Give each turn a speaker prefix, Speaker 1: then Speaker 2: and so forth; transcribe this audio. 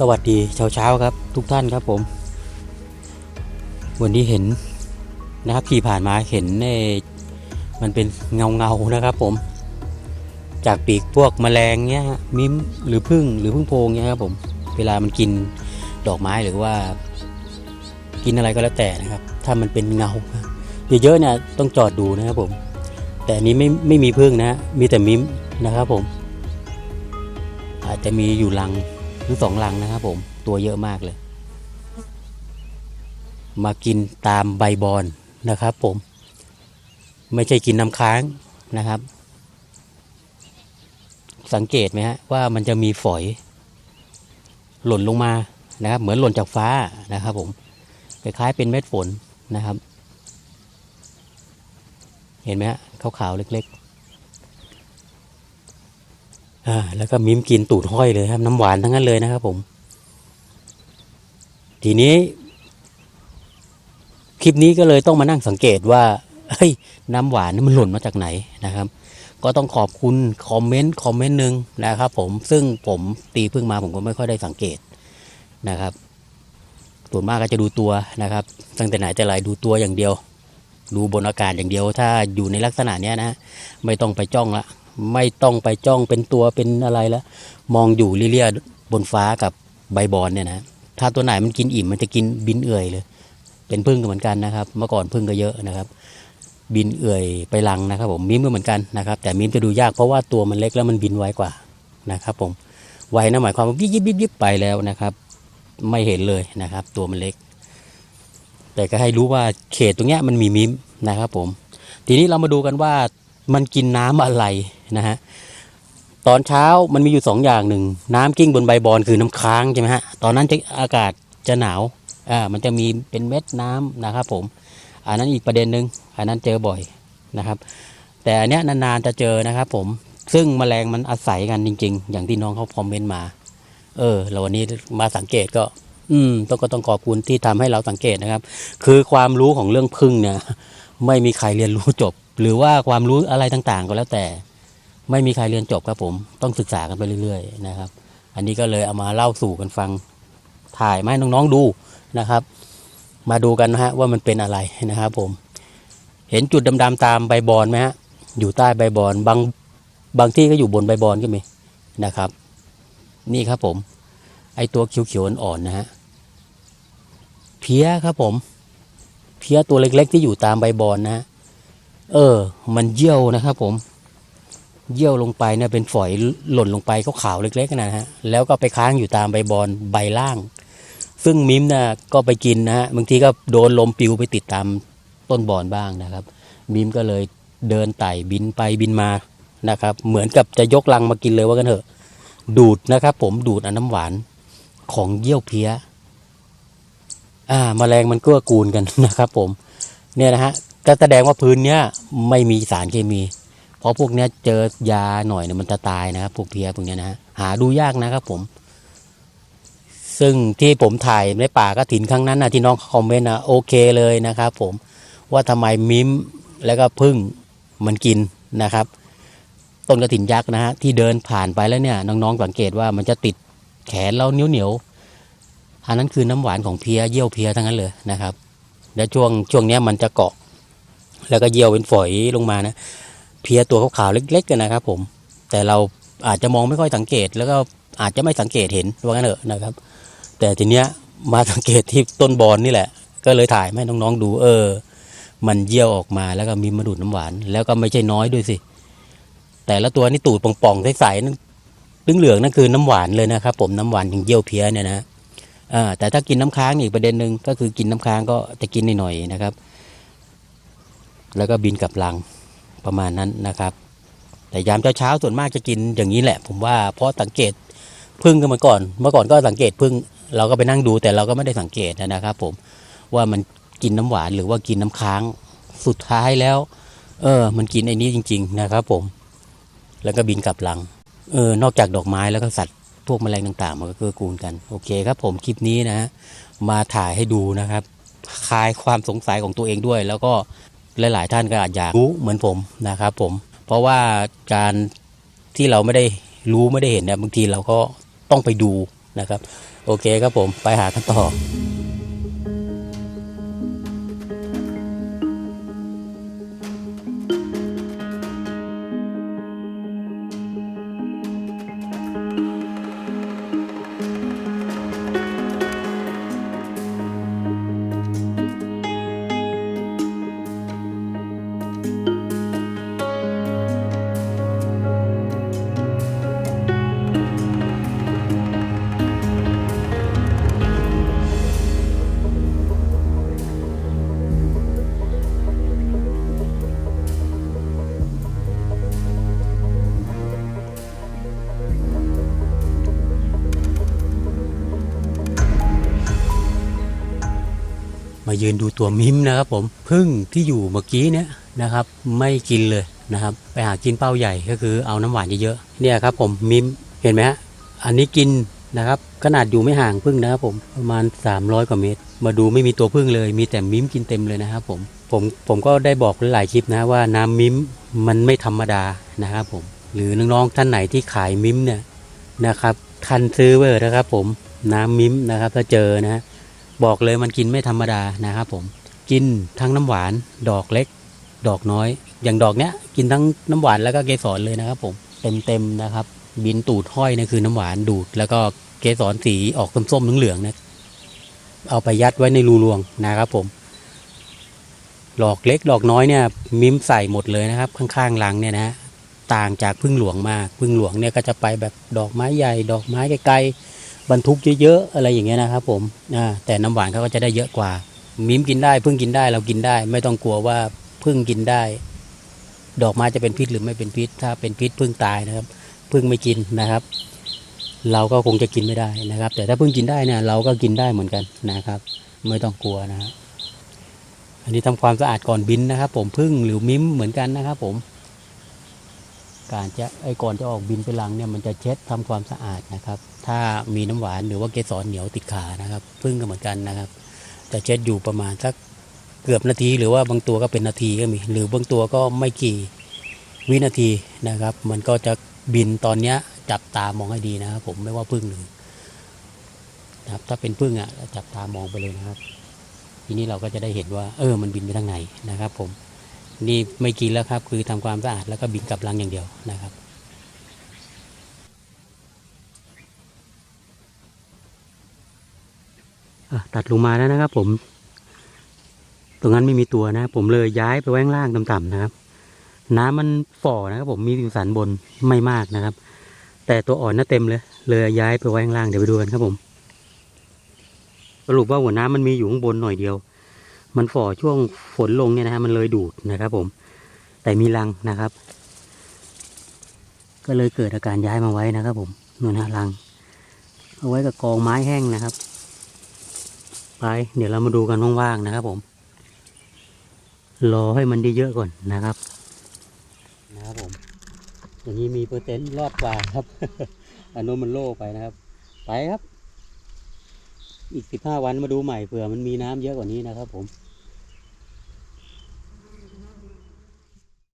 Speaker 1: สวัสดีเช้าเช้าครับ ทุกท่านครับผม วันนี้เห็นนะครับขี่ผ่านมาเห็นในมันเป็นเงาเงานะครับผม จากปีกพวกแมลงเนี้ยมิ้มหรือพึ่งหรือพึ่งโพงเนี้ยครับผม เวลามันกินดอกไม้หรือว่า กินอะไรก็แล้วแต่นะครับ ถ้ามันเป็นเงาเยอะๆเนี่ยต้องจอดดูนะครับผม แต่อันนี้ไม่ไม่มีพึ่งนะมีแต่มิ้มนะครับผม อาจจะมีอยู่ลัง หรือสองลังนะครับผมตัวเยอะมากเลย มากินตามใบบอนนะครับ ผม ไม่ใช่กินน้ำค้างนะครับ สังเกตไหมฮะว่ามันจะมีฝอย หล่นลงมานะครับ เหมือนหล่นจากฟ้านะครับ ผมคล้ายๆเป็นเม็ดฝนนะครับ เห็นไหมฮะขาวๆเล็ก ๆ อ่าแล้วก็มิ้มกินตูดห้อยเลยครับ น้ำหวานทั้งนั้นเลยนะครับ ผม ทีนี้ คลิปนี้ก็เลยต้องมานั่งสังเกตว่าเฮ้ยน้ำหวานนี่มันหล่นมาจากไหนนะครับ ก็ต้องขอบคุณคอมเมนต์คอมเมนต์หนึ่งนะครับ ผมซึ่งผมตีพึ่งมาผมก็ไม่ค่อยได้สังเกตนะครับส่วนมากก็จะดูตัวนะครับ ตั้งแต่ไหนแต่ไรดูตัวอย่างเดียว ดูบนอากาศอย่างเดียว ถ้าอยู่ในลักษณะเนี้ยนะ ไม่ต้องไปจ้องละ ไม่ต้องไปจ้องเป็นตัวเป็นอะไรแล้ว มองอยู่เรียๆบนฟ้ากับใบบอนเนี่ยนะถ้าตัวไหนมันกินอิ่มมันจะกินบินเอื่อยเลย เป็นพึ่งก็เหมือนกันนะครับ เมื่อก่อนพึ่งก็เยอะนะครับ บินเอื่อยไปลังนะครับ ผมมิ้มก็เหมือนกันนะครับ แต่มิ้มจะดูยากเพราะว่าตัวมันเล็กแล้วมันบินไวกว่านะครับ ผมไวนะหมายความว่ายิบยิบยิบไปแล้วนะครับ ไม่เห็นเลยนะครับ ตัวมันเล็ก แต่ก็ให้รู้ว่าเขตตรงเนี้ยมันมีมิ้มนะครับ ผม ทีนี้เรามาดูกันว่ามันกินน้ำอะไร นะฮะตอนเช้ามันมีอยู่สองอย่างหนึ่งน้ำกิ้งบนใบบอนคือน้ำค้างใช่ไหมฮะตอนนั้นจะอากาศจะหนาวอ่ามันจะมีเป็นเม็ดน้ำนะครับผมอันนั้นอีกประเด็นหนึ่งอันนั้นเจอบ่อยนะครับ แต่อันเนี้ยนานๆจะเจอนะครับผมซึ่งแมลงมันอาศัยกันจริง ๆ อย่างที่น้องเขาคอมเมนต์มา เออเราวันนี้มาสังเกตก็ อืมต้องก็ต้องขอบคุณที่ทำให้เราสังเกตนะครับ คือความรู้ของเรื่องพึ่งเนี่ย ไม่มีใครเรียนรู้จบ หรือว่าความรู้อะไรต่างๆ ก็แล้วแต่ ไม่มีใครเรียนจบครับผมต้องศึกษากันไปเรื่อยๆนะครับ อันนี้ก็เลยเอามาเล่าสู่กันฟังถ่ายมาให้น้องๆดูนะครับ มาดูกันนะฮะว่ามันเป็นอะไรนะครับผม เห็นจุดดำๆตามใบบอนไหมฮะอยู่ใต้ใบบอนบางบางที่ก็อยู่บนใบบอนก็มีนะครับ นี่ครับผม ไอตัวเขียวๆอ่อนๆนะฮะเพี้ยครับผม เพี้ยตัวเล็กๆที่อยู่ตามใบบอนนะฮะเออ มันเยี่ยวนะครับผม เยี่ยวลงไปเนี่ยเป็นฝอยหล่นลงไปขาวๆเล็กๆนะฮะแล้วก็ไปค้างอยู่ตามใบบอนใบล่าง ซึ่งมิมนะก็ไปกินนะฮะบางทีก็โดนลมปิวไปติดตามต้นบอนบ้างนะครับ มิมก็เลยเดินไต่บินไปบินมานะครับ เหมือนกับจะยกลังมากินเลยว่ากันเถอะ ดูดนะครับ ผมดูดอน้ำหวานของเยี่ยวเพี้ยอ่าแมลงมันก็กูลกันนะครับ ผม เนี่ยนะฮะก็แสดงว่าพื้นเนี้ยไม่มีสารเคมี ราะพวกเนี้ยเจอยาหน่อยเนี่ยมันจะตายนะครับพวกเพียพวกเนี้ยนะหาดูยากนะครับผม ซึ่งที่ผมถ่ายในป่ากระถินครั้งนั้นนะที่น้องคอมเมนต์นะโอเคเลยนะครับ ผมว่าทำไมมิมแล้วก็พึ่งมันกินนะครับ ต้นกระถินยักษ์นะฮะที่เดินผ่านไปแล้วเนี่ย น้องๆสังเกตว่ามันจะติดแขนเราเหนียวเหนียวๆอันนั้นคือน้ำหวานของเพียเยี่ยวเพียทั้งนั้นเลยนะครับ แล้วช่วงช่วงเนี้ยมันจะเกาะ แล้วก็เยี่ยวเป็นฝอยลงมานะ เพี้ยตัวขาวๆเล็กๆกันนะครับ ผม แต่เราอาจจะมองไม่ค่อยสังเกต แล้วก็อาจจะไม่สังเกตเห็นว่างั้นเถอะนะครับ แต่ทีเนี้ยมาสังเกตที่ต้นบอนนี่แหละ ก็เลยถ่ายให้น้องๆดู เออ มันเยี่ยวออกมาแล้วก็มีมาดูดน้ำหวาน แล้วก็ไม่ใช่น้อยด้วยสิ แต่ละตัวนี่ตูดป่องๆใสๆนั่นเหลืองๆนั่นคือน้ำหวานเลยนะครับ ผมน้ำหวานถึงเยี่ยวเพี้ยเนี่ยนะอ่าแต่ถ้ากินน้ำค้างอีกประเด็นหนึ่งก็คือกินน้ำค้างก็จะกินหน่อยๆนะครับ แล้วก็บินกลับลัง ประมาณนั้นนะครับ แต่ยามเช้าๆส่วนมากจะกินอย่างนี้แหละ ผมว่าเพราะสังเกตพึ่งกันมาก่อน เมื่อก่อนก็สังเกตพึ่งเราก็ไปนั่งดูแต่เราก็ไม่ได้สังเกตนะครับ ผมว่ามันกินน้ำหวานหรือว่ากินน้ำค้างสุดท้ายแล้ว เออ มันกินไอ้นี้จริง ๆ นะครับ ผม แล้วก็บินกลับหลัง เออ นอกจากดอกไม้แล้วก็สัตว์พวกแมลงต่างๆ มันก็เกื้อกูลกัน โอเคครับ ผมคลิปนี้นะมาถ่ายให้ดูนะครับคลายความสงสัยของตัวเองด้วย แล้วก็ หลายๆท่านก็อาจอยากรู้เหมือนผมนะครับผม เพราะว่าการที่เราไม่ได้รู้ไม่ได้เห็นเนี่ยบางทีเราก็ต้องไปดูนะครับ โอเคครับผมไปหากันต่อ มายืนดูตัวมิมนะครับผมพึ่งที่อยู่เมื่อกี้เนี่ยนะครับ ไม่กินเลยนะครับ ไปหากินเป้าใหญ่ก็คือเอาน้ำหวานเยอะๆเนี่ยครับผมมิมเห็นไหมฮะอันนี้กินนะครับขนาดอยู่ไม่ห่างพึ่งนะครับผมประมาณ 300 กว่าเมตร มาดูไม่มีตัวพึ่งเลย มีแต่มิมกินเต็มเลยนะครับผมผมผมก็ได้บอกหลายคลิปนะว่าน้ำมิมมันไม่ธรรมดานะครับผมหรือน้องๆท่านไหนที่ขายมิมเนี่ยนะครับคันซื้อเวอร์นะครับผมน้ำมิมนะครับถ้าเจอนะ บอกเลยมันกินไม่ธรรมดานะครับผมกินทั้งน้ำหวาน ดอกเล็ก ดอกน้อย อย่างดอกเนี้ยกินทั้งน้ำหวานแล้วก็เกสรเลยนะครับผมเต็มๆนะครับ บินตูดห้อยนี่คือน้ำหวานดูด แล้วก็เกสรสีออกส้มๆเหลืองๆนี่ยเอาไปยัดไว้ในรูรวงนะครับผมดอกเล็กดอกน้อยเนี่ยมิ้มใส่หมดเลยนะครับ ข้างๆรังเนี่ยนะฮะต่างจากพึ่งหลวงมากพึ่งหลวงเนี่ยก็จะไปแบบดอกไม้ใหญ่ ดอกไม้ไกลๆ บรรทุกเยอะๆอะไรอย่างเงี้ยนะครับ ผมแต่น้ำหวานเขาก็จะได้เยอะกว่า มิมกินได้พึ่งกินได้เรากินได้ ไม่ต้องกลัวว่าพึ่งกินได้ ดอกไม้จะเป็นพิษหรือไม่เป็นพิษ ถ้าเป็นพิษพึ่งตายนะครับพึ่งไม่กินนะครับ เราก็คงจะกินไม่ได้นะครับ แต่ถ้าพึ่งกินได้เนี่ยเราก็กินได้เหมือนกันนะครับ ไม่ต้องกลัวนะครับอันนี้ทำความสะอาดก่อนบินนะครับ ผมพึ่งหรือมิมเหมือนกันนะครับ ผม การจะไอ้ก่อนจะออกบินไปลังเนี่ยมันจะเช็ดทำความสะอาดนะครับ ถ้ามีน้ำหวานหรือว่าเกสรเหนียวติดขานะครับพึ่งก็เหมือนกันนะครับ จะเช็ดอยู่ประมาณสักเกือบนาที หรือว่าบางตัวก็เป็นนาทีก็มีหรือบางตัวก็ไม่กี่วินาทีนะครับ มันก็จะบินตอนเนี้ยจับตามองให้ดีนะครับ ผมไม่ว่าพึ่งหรือนะครับถ้าเป็นพึ่งอะจับตามองไปเลยนะครับ ทีนี้เราก็จะได้เห็นว่า เออ มันบินไปทางไหนนะครับ ผม นี่ไม่กินแล้วครับ คือทำความสะอาดแล้วก็บินกลับรังอย่างเดียวนะครับตัดลงมาแล้วนะครับ ผม ตรงนั้นไม่มีตัวนะ ผมเลยย้ายไปไว้ข้างล่างต่ำๆนะครับ น้ำมันฝ่อนะครับ ผมมีสิวสันบนไม่มากนะครับ แต่ตัวอ่อนน่าเต็มเลย เลยย้ายไปไว้ข้างล่างเดี๋ยวไปดูกันครับผม สรุปว่าหัวน้ำมันมีอยู่ข้างบนหน่อยเดียว มันฝ่อช่วงฝนลงเนี่ยนะฮะมันเลยดูดนะครับ ผม แต่มีรังนะครับ ก็เลยเกิดอาการย้ายมาไว้นะครับ ผมนู่นนะรัง เอาไว้กับกองไม้แห้งนะครับ ไป เดี๋ยวเรามาดูกันว่างๆนะครับ ผม รอให้มันได้เยอะก่อนนะครับ นะครับผม อย่างนี้มีเปอร์เซ็นต์รอดกว่าครับอันนู้นมันโล่ไปนะครับ ไปครับ อีกสิบห้าวันมาดูใหม่เผื่อมันมีน้ำเยอะกว่านี้นะครับผม